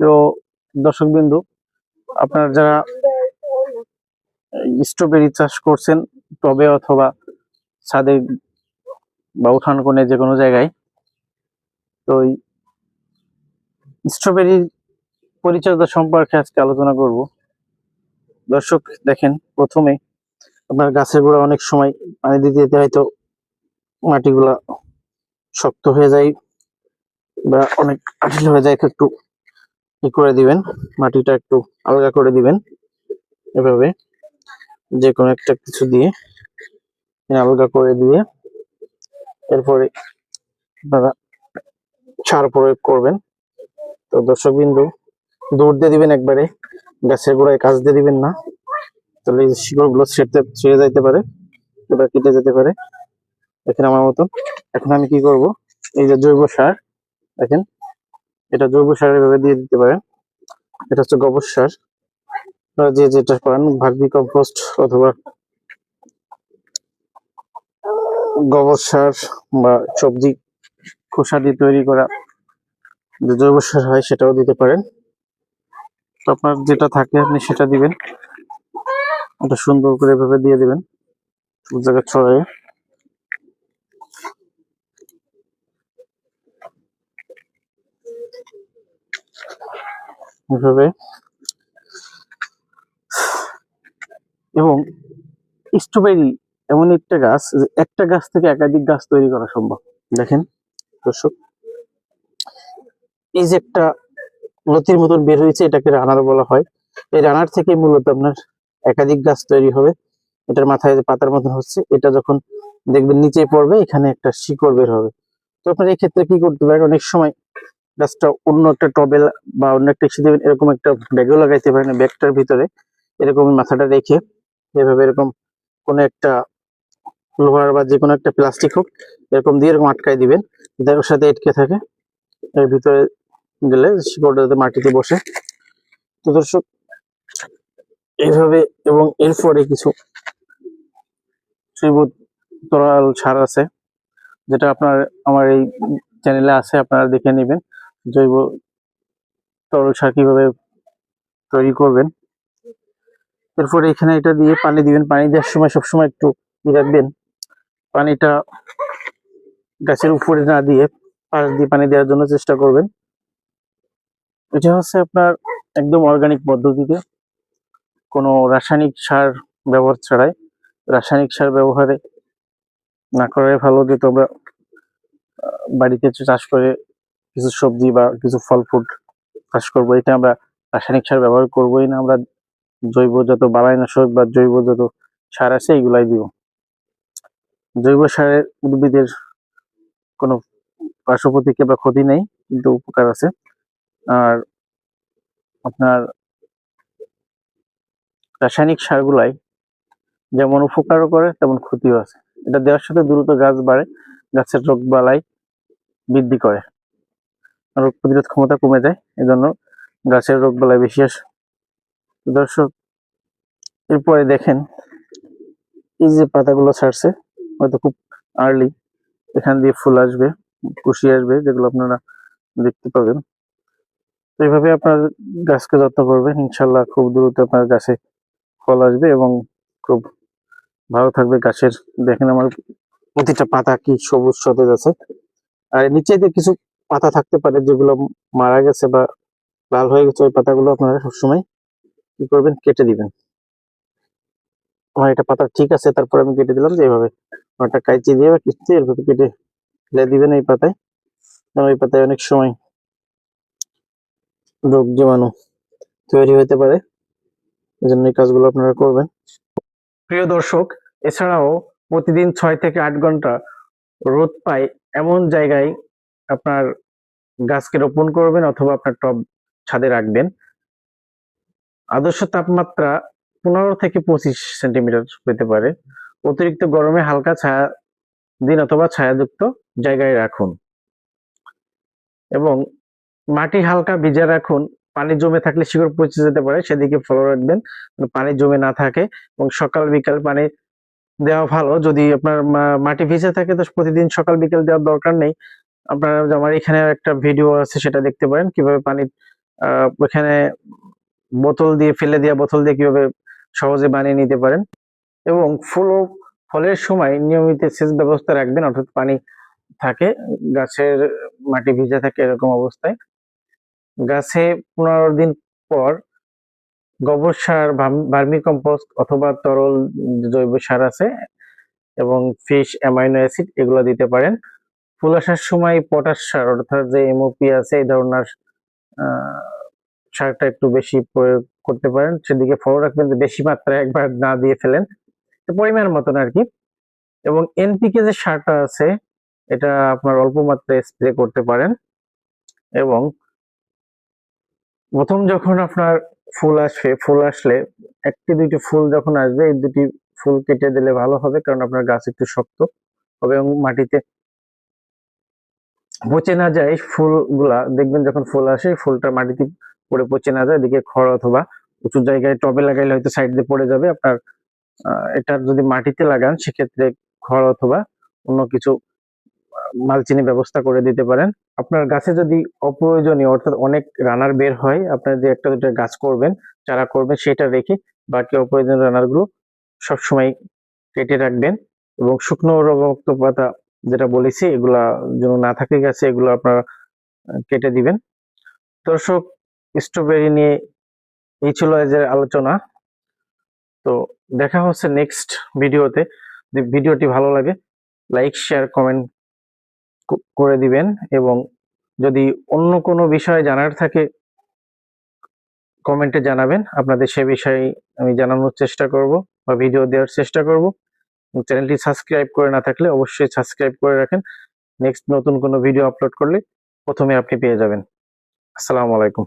তো দর্শক বিন্দু আপনার যারা স্ট্রবেরি চাষ করছেন, টবে অথবা ছাদে বা উঠান কোণে যে কোনো জায়গায়, তো স্ট্রবেরি পরিচর্যা সম্পর্কে আজকে আলোচনা করব। দর্শক, দেখেন, প্রথমে আপনার গাছের গোড়া অনেক সময় পানি দিতে দিতে হয়তো মাটিগুলা শক্ত হয়ে যায় বা অনেক আঠিল হয়ে যায়, একটু ই করে দিবেন, মাটিটা একটু আলগা করে দিবেন এভাবে। যে কোনো একটা কিছু দিয়ে আলগা করে দিয়ে এরপরে আপনারা সার প্রয়োগ করবেন। তো দর্শক বিন্দু দৌড় দিয়ে দিবেন একবারে, গাছের গোড়ায় কাজ দিয়ে দিবেন না। তাহলে এই শিকড়গুলো ছেড়তে, ছেড়ে যাইতে পারে, এবার কেটে যেতে পারে। এখানে আমার মতন। এখন আমি কি করব? এই যে জৈব সার দেখেন, এটা জৈব সার এভাবে দিয়ে দিতে পারেন। এটা হচ্ছে গোবর সার। যে যেটা পান ভার্মি কম্পোস্ট অথবা গোবর সার বা সবজি খোসা দিয়ে তৈরি করা যে জৈব সার হয়, সেটাও দিতে পারেন। আপনার যেটা থাকে, আপনি সেটা দিবেন। এটা সুন্দর করে এভাবে দিয়ে দিবেন। সব জায়গায় ছড়ায়। এভাবে। এবং স্ট্রবেরি এমন একটা গাছ যে একটা গাছ থেকে একাধিক গাছ তৈরি করা সম্ভব। দেখেন, দর্শক। এই যে একটা লতির মতন বের হয়েছে, এটাকে রানার বলা হয়। এই রানার থেকে মূলত আপনার একাধিক গাছ তৈরি হবে। এটার মাথায় যে পাতার মতন হচ্ছে, এটা যখন দেখবেন নিচে পড়বে, এখানে একটা শিকড় বের হবে। তো আপনার এই ক্ষেত্রে কি করতে পারেন? অনেক সময় গাছটা অন্য একটা টবে বা অন্য একটা ইস্যু দেবেন এরকম একটা ব্যাগও লাগাইতে পারেন ব্যাগটার ভিতরে। এরকম মাথাটা রেখে এভাবে এরকম কোনো একটা লোহার বা যে কোনো একটা প্লাস্টিক হোক, এরকম দিয়ে এরকম আটকাই দিবেন। ওর সাথে আটকে থাকে। এর ভিতরে গেলে শিকড়টা যাতে মাটিতে বসে। তো দর্শক এইভাবে এবং এরপরে কিছু তরল সার আছে, যেটা আপনার, আমার এই চ্যানেলে আছে, আপনারা দেখে নেবেন। জৈব তরল সার কীভাবে তৈরি করবেন? এরপরে এখানে এটা দিয়ে পানি দিবেন। পানি দেওয়ার সময় সবসময় একটু রাখবেন। পানিটা গাছের উপরে না দিয়ে পাশ দিয়ে পানি দেওয়ার জন্য চেষ্টা করবেন। এটা হচ্ছে আপনার একদম অর্গানিক পদ্ধতিতে। কোনো রাসায়নিক সার ব্যবহার ছাড়াই। রাসায়নিক সার ব্যবহারে না করাই ভালো। যে তোমরা বাড়িতে চাষ করে কিছু সবজি বা কিছু ফল ফ্রুট চাষ করব, এটা আমরা রাসায়নিক সার ব্যবহার করবোই না, আমরা জৈব যত বালাইনাশক বা জৈব যত সার আছে এগুলাই দিব। জৈব সারের উদ্ভিদের কোনো পার্শ্ব বা ক্ষতি নেই, কিন্তু উপকার আছে। আর আপনার রাসায়নিক সারগুলাই যেমন উপকারও করে, তেমন ক্ষতিও আছে। এটা দেওয়ার সাথে দ্রুত গাছ বাড়ে, গাছের রোগ বালাই বৃদ্ধি করে। রোগ প্রতিরোধ ক্ষমতা কমে যায়, এজন্য গাছের রোগ বালাই বেশি আসে। দর্শক, এরপরে দেখেন, এই যে পাতাগুলো ছাড়ছে, হয়তো খুব আর্লি এখান দিয়ে ফুল আসবে, কুশি আসবে, যেগুলো আপনারা দেখতে পাবেন। এইভাবে আপনার গাছকে যত্ন করবেন, ইনশাল্লাহ খুব দ্রুত আপনার গাছে ফল আসবে এবং খুব ভালো থাকবে গাছের। দেখেন আমার প্রতিটা পাতা কি সবুজ সতেজ আছে। আর নিচে কিছু পাতা থাকতে পারে যেগুলো মারা গেছে বা লাল হয়ে গেছে, ওই পাতাগুলো আপনারা সবসময় কি করবেন, কেটে দিবেন। আমার এটা পাতা ঠিক আছে, তারপর আমি কেটে দিলাম যে এইভাবে একটা কাইচি দিয়ে বা কিস্তি এভাবে কেটে ফেলে দিবেন এই পাতায়। কারণ ওই পাতায় অনেক সময় রোগ জীবাণু তৈরি হতে পারে। এই জন্য এই কাজগুলো আপনারা করবেন। প্রিয় দর্শক, এছাড়াও প্রতিদিন ছয় থেকে আট ঘণ্টা রোদ পায় এমন জায়গায় আপনার গাছকে রোপণ করবেন অথবা আপনার টব ছাদে রাখবেন। আদর্শ তাপমাত্রা পনেরো থেকে পঁচিশ সেন্টিমিটার পেতে পারে। অতিরিক্ত গরমে হালকা ছায়া দিন অথবা ছায়াযুক্ত জায়গায় রাখুন। এবং মাটি হালকা ভিজা রাখুন। পানি জমে থাকলে শিকড় পচে যেতে পারে, সেদিকে ফলো রাখবেন। পানি জমে না থাকে এবং সকাল, বিকাল পানি দেওয়া ভালো। যদি আপনার মাটি ভিজে থাকে তো প্রতিদিন সকাল, বিকাল দেওয়ার দরকার নেই। আপনারা আমার এখানে একটা ভিডিও আছে, সেটা দেখতে পারেন। কীভাবে পানি ওখানে বোতল দিয়ে, ফেলে দেওয়া বোতল দিয়ে কীভাবে সহজে বানিয়ে নিতে পারেন। এবং ফুল ফলের সময় নিয়মিত সেচ ব্যবস্থা রাখবেন, অর্থাৎ পানি থাকে, গাছের মাটি ভিজে থাকে এরকম অবস্থায়। গাছে পনেরো দিন পর গোবর সার, ভার্মি কম্পোস্ট অথবা তরল জৈব সার আছে এবং ফিশ, অ্যামাইনো অ্যাসিড এগুলো দিতে পারেন। ফুল আসার সময় পটাশ সার, অর্থাৎ যে এমওপি আছে, এই ধরনের সারটা একটু বেশি প্রয়োগ করতে পারেন। সেদিকে ফলো রাখবেন যে বেশি মাত্রায় একবার না দিয়ে ফেলেন। পরিমাণ মতন আর কি। এবং এনপিকে যে সারটা আছে, এটা আপনার অল্প মাত্রায় স্প্রে করতে পারেন। এবং প্রথম যখন আপনার ফুল আসবে ফুল আসলে একটি দুইটি ফুল যখন আসবে, এই দুটি ফুল কেটে দিলে ভালো হবে, কারণ আপনার গাছ একটু শক্ত হবে এবং মাটিতে পচে না যায়, ফুলগুলা দেখবেন যখন ফুল আসে, ফুলটা মাটিতে পড়ে পচে না যায়, এদিকে খড় অথবা উঁচু জায়গায় টবে লাগাইলে হয়তো সাইড দিয়ে পড়ে যাবে। আপনার এটা যদি মাটিতে লাগান, সেক্ষেত্রে খড় অথবা অন্য কিছু মালচিনি ব্যবস্থা করে দিতে পারেন। আপনার গাছে যদি অপ্রয়োজনীয়, অর্থাৎ অনেক রানার বের হয়, আপনার যে একটা দুটো গাছ করবেন, চারা করবেন, সেটা রেখে বাকি অপ্রয়োজনীয় রানারগুলো সবসময় কেটে রাখবেন এবং শুকনো রোগমুক্ত পাতা যেটা বলেছি, এগুলা যেন না থাকে গেছে, এগুলো আপনারা কেটে দিবেন। দর্শক স্ট্রবেরি নিয়ে এই ছিল আলোচনা। তো দেখা হচ্ছে নেক্সট ভিডিওতে। ভিডিওটি ভালো লাগে লাইক শেয়ার কমেন্ট করে দিবেন এবং যদি অন্য কোনো বিষয়ে জানার থাকে কমেন্টে জানাবেন। আপনাদের সে বিষয়ে আমি জানানোর চেষ্টা করব বা ভিডিও দেওয়ার চেষ্টা করব। চ্যানেলটি সাবস্ক্রাইব করে না থাকলে অবশ্যই সাবস্ক্রাইব করে রাখেন। নেক্সট নতুন কোনো ভিডিও আপলোড করলে প্রথমে আপনি পেয়ে যাবেন। আসসালামু আলাইকুম।